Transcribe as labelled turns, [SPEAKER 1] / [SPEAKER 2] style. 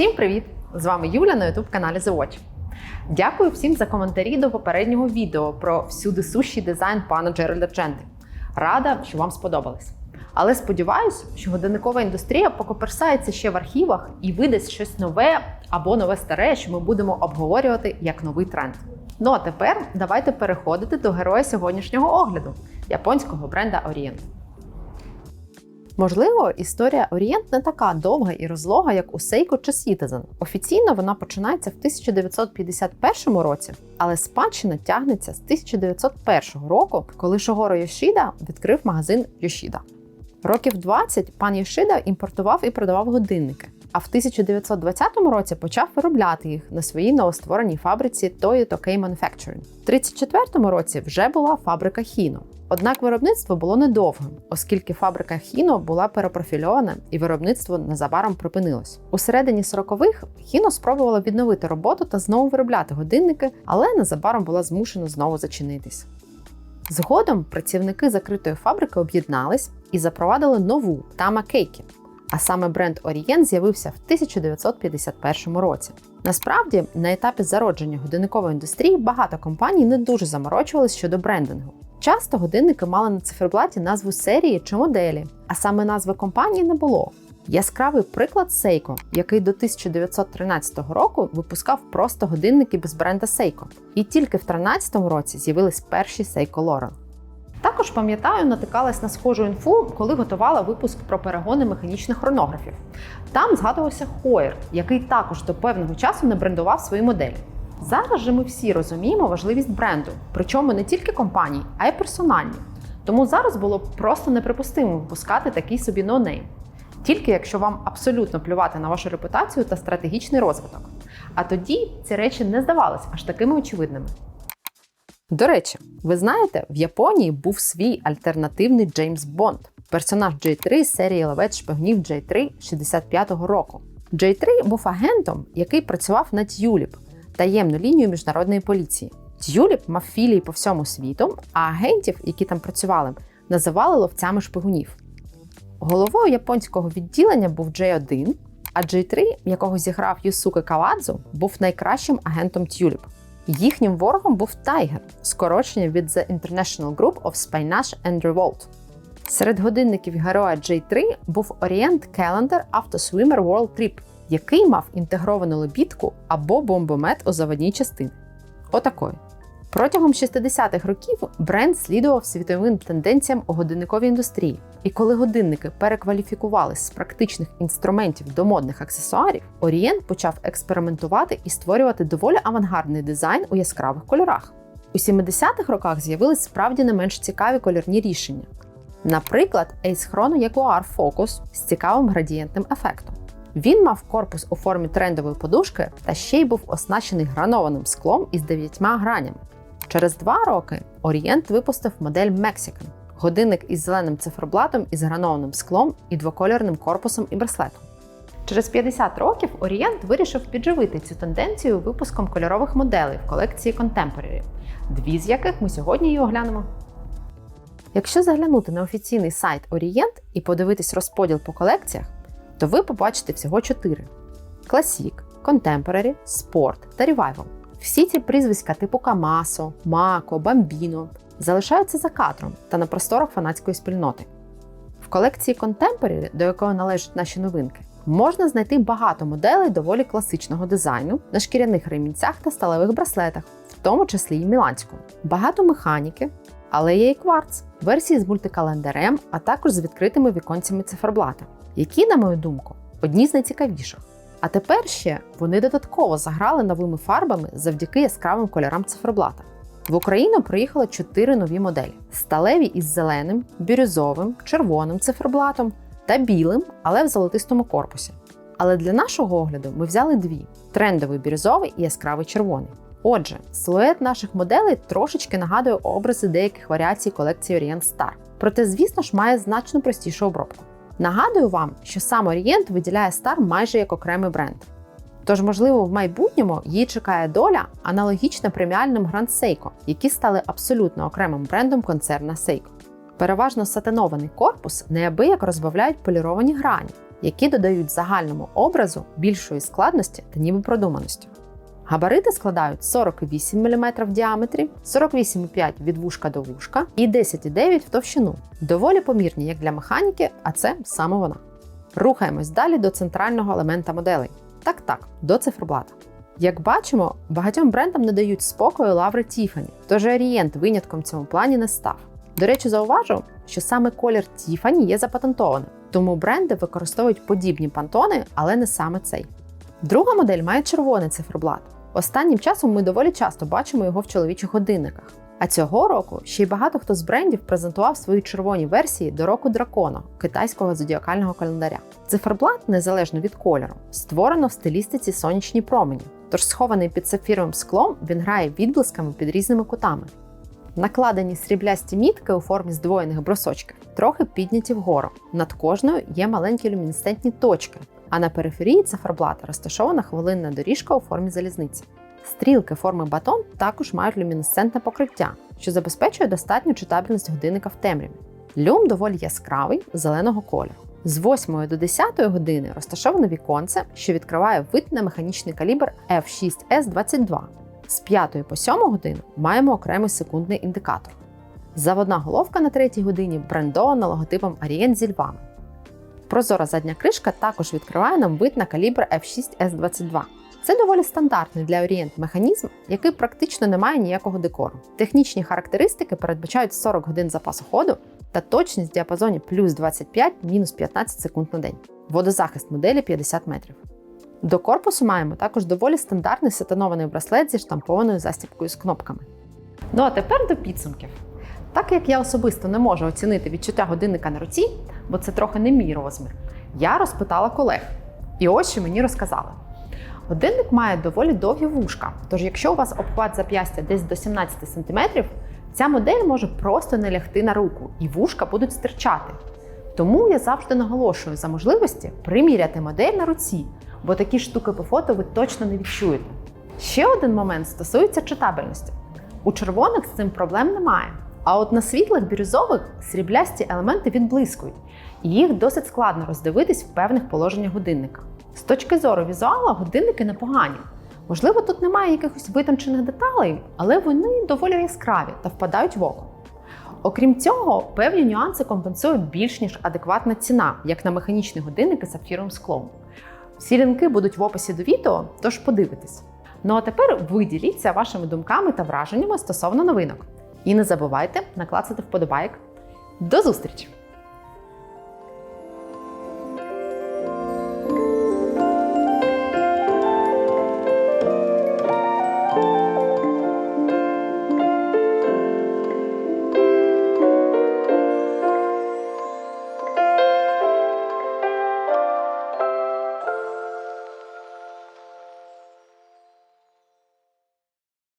[SPEAKER 1] Всім привіт! З вами Юля на youtube каналі The Watch. Дякую всім за коментарі до попереднього відео про всюди сущий дизайн пана Джеральда Дженди. Рада, що вам сподобалось. Але сподіваюся, що годинникова індустрія покоперсається ще в архівах і видасть щось нове або нове старе, що ми будемо обговорювати як новий тренд. Ну а тепер давайте переходити до героя сьогоднішнього огляду японського бренда Orient. Можливо, історія Орієнт не така довга і розлога, як у Seiko чи Citizen. Офіційно вона починається в 1951 році, але спадщина тягнеться з 1901 року, коли Шогоро Йошіда відкрив магазин Йошіда. Років 20 пан Йошида імпортував і продавав годинники. А в 1920 році почав виробляти їх на своїй новоствореній фабриці Toyo Tokei Manufacturing. В 1934 році вже була фабрика Хіно. Однак виробництво було недовгим, оскільки фабрика Хіно була перепрофільована і виробництво незабаром припинилось. У середині 40-х Хіно спробувала відновити роботу та знову виробляти годинники, але незабаром була змушена знову зачинитись. Згодом працівники закритої фабрики об'єднались і запровадили нову Тама Кейкі. А саме бренд Orient з'явився в 1951 році. Насправді, на етапі зародження годинникової індустрії багато компаній не дуже заморочувались щодо брендингу. Часто годинники мали на циферблаті назву серії чи моделі, а саме назви компанії не було. Яскравий приклад Seiko, який до 1913 року випускав просто годинники без бренда Seiko. І тільки в 2013 році з'явились перші Seiko Lauren. Також пам'ятаю, натикалась на схожу інфу, коли готувала випуск про перегони механічних хронографів. Там згадувався Хоєр, який також до певного часу не брендував свої моделі. Зараз же ми всі розуміємо важливість бренду, причому не тільки компаній, а й персональні. Тому зараз було б просто неприпустимо випускати такий собі ноунейм. Тільки якщо вам абсолютно плювати на вашу репутацію та стратегічний розвиток. А тоді ці речі не здавались аж такими очевидними. До речі, ви знаєте, в Японії був свій альтернативний Джеймс Бонд, персонаж J3 з серії лавець шпигунів J3 65-го року. J3 був агентом, який працював на Тюліп, таємну лінію міжнародної поліції. Тюліп мав філії по всьому світу, а агентів, які там працювали, називали ловцями шпигунів. Головою японського відділення був J1, а J3, якого зіграв Юсуке Кавадзу, був найкращим агентом Тюліп. Їхнім ворогом був Tiger, скорочення від The International Group of Spionage and Revolt. Серед годинників героя J3 був Orient Calendar Auto Swimmer World Trip, який мав інтегровану лебідку або бомбомет у заводній частині. Отакої. Протягом 60-х років бренд слідував світовим тенденціям у годинниковій індустрії. І коли годинники перекваліфікувались з практичних інструментів до модних аксесуарів, Orient почав експериментувати і створювати доволі авангардний дизайн у яскравих кольорах. У 70-х роках з'явились справді не менш цікаві кольорні рішення. Наприклад, Ace Chrono Jaguar Focus з цікавим градієнтним ефектом. Він мав корпус у формі трендової подушки та ще й був оснащений гранованим склом із дев'ятьма гранями. Через два роки Orient випустив модель Mexican – годинник із зеленим циферблатом із гранованим склом і двокольорним корпусом і браслетом. Через 50 років Orient вирішив підживити цю тенденцію випуском кольорових моделей в колекції Contemporary, дві з яких ми сьогодні і оглянемо. Якщо заглянути на офіційний сайт Orient і подивитись розподіл по колекціях, то ви побачите всього чотири: Classic, Contemporary, Sport та Revival. Всі ці прізвиська типу Камасо, Мако, Бамбіно залишаються за кадром та на просторах фанатської спільноти. В колекції Contemporary, до якої належать наші новинки, можна знайти багато моделей доволі класичного дизайну на шкіряних ремінцях та сталевих браслетах, в тому числі й міланського. Багато механіки, але є і кварц, версії з мультикалендарем, а також з відкритими віконцями циферблата, які, на мою думку, одні з найцікавіших. А тепер ще вони додатково заграли новими фарбами завдяки яскравим кольорам циферблата. В Україну приїхало чотири нові моделі: сталеві із зеленим, бірюзовим, червоним циферблатом та білим, але в золотистому корпусі. Але для нашого огляду ми взяли дві: трендовий бірюзовий і яскравий червоний. Отже, силует наших моделей трошечки нагадує образи деяких варіацій колекції Orient Star. Проте, звісно ж, має значно простішу обробку. Нагадую вам, що сам Orient виділяє Star майже як окремий бренд. Тож, можливо, в майбутньому її чекає доля аналогічна преміальним Grand Seiko, які стали абсолютно окремим брендом концерна Seiko. Переважно сатинований корпус неабияк розбавляють поліровані грані, які додають загальному образу більшої складності та ніби продуманості. Габарити складають 48 мм в діаметрі, 48,5 від вушка до вушка і 10,9 в товщину. Доволі помірні як для механіки, а це саме вона. Рухаємось далі до центрального елемента моделей. Так, так, до циферблата. Як бачимо, багатьом брендам не дають спокою лаври Тіфані, тож Orient винятком в цьому плані не став. До речі, зауважу, що саме колір Тіфані є запатентованим, тому бренди використовують подібні пантони, але не саме цей. Друга модель має червоний циферблат. Останнім часом ми доволі часто бачимо його в чоловічих годинниках. А цього року ще й багато хто з брендів презентував свої червоні версії до року дракона китайського зодіакального календаря. Циферблат, незалежно від кольору, створено в стилістиці сонячні промені. Тож схований під сапфіровим склом, він грає відблисками під різними кутами. Накладені сріблясті мітки у формі здвоєних брусочків, трохи підняті вгору. Над кожною є маленькі люмінесцентні точки, а на периферії циферблата розташована хвилинна доріжка у формі залізниці. Стрілки форми батон також мають люмінесцентне покриття, що забезпечує достатню читабельність годинника в темряві. Люм доволі яскравий зеленого кольору. З 8 до 10 години розташоване віконце, що відкриває вид на механічний калібр F6S22. З 5 по 7 годину маємо окремий секундний індикатор. Заводна головка на 3 годині брендована логотипом Orient зі львами. Прозора задня кришка також відкриває нам вид на калібр F6S22. Це доволі стандартний для Orient механізм, який практично не має ніякого декору. Технічні характеристики передбачають 40 годин запасу ходу та точність в діапазоні плюс 25 мінус 15 секунд на день. Водозахист моделі 50 метрів. До корпусу маємо також доволі стандартний сатанований браслет зі штампованою застібкою з кнопками. Ну а тепер до підсумків. Так як я особисто не можу оцінити відчуття годинника на руці, бо це трохи не мій розмір, я розпитала колег. І ось що мені розказали. Годинник має доволі довгі вушка, тож якщо у вас обхват зап'ястя десь до 17 см, ця модель може просто не лягти на руку і вушка будуть стирчати. Тому я завжди наголошую за можливості приміряти модель на руці, бо такі штуки по фото ви точно не відчуєте. Ще один момент стосується читабельності. У червоних з цим проблем немає. А от на світлих бірюзових сріблясті елементи відблискують, і їх досить складно роздивитись в певних положеннях годинника. З точки зору візуалу годинники непогані. Можливо, тут немає якихось витончених деталей, але вони доволі яскраві та впадають в око. Окрім цього, певні нюанси компенсує більш ніж адекватна ціна, як на механічні годинники з сапфіровим склом. Всі лінки будуть в описі до відео, тож подивитесь. Ну а тепер ви діліться вашими думками та враженнями стосовно новинок. І не забувайте наклацати вподобайк. До зустрічі!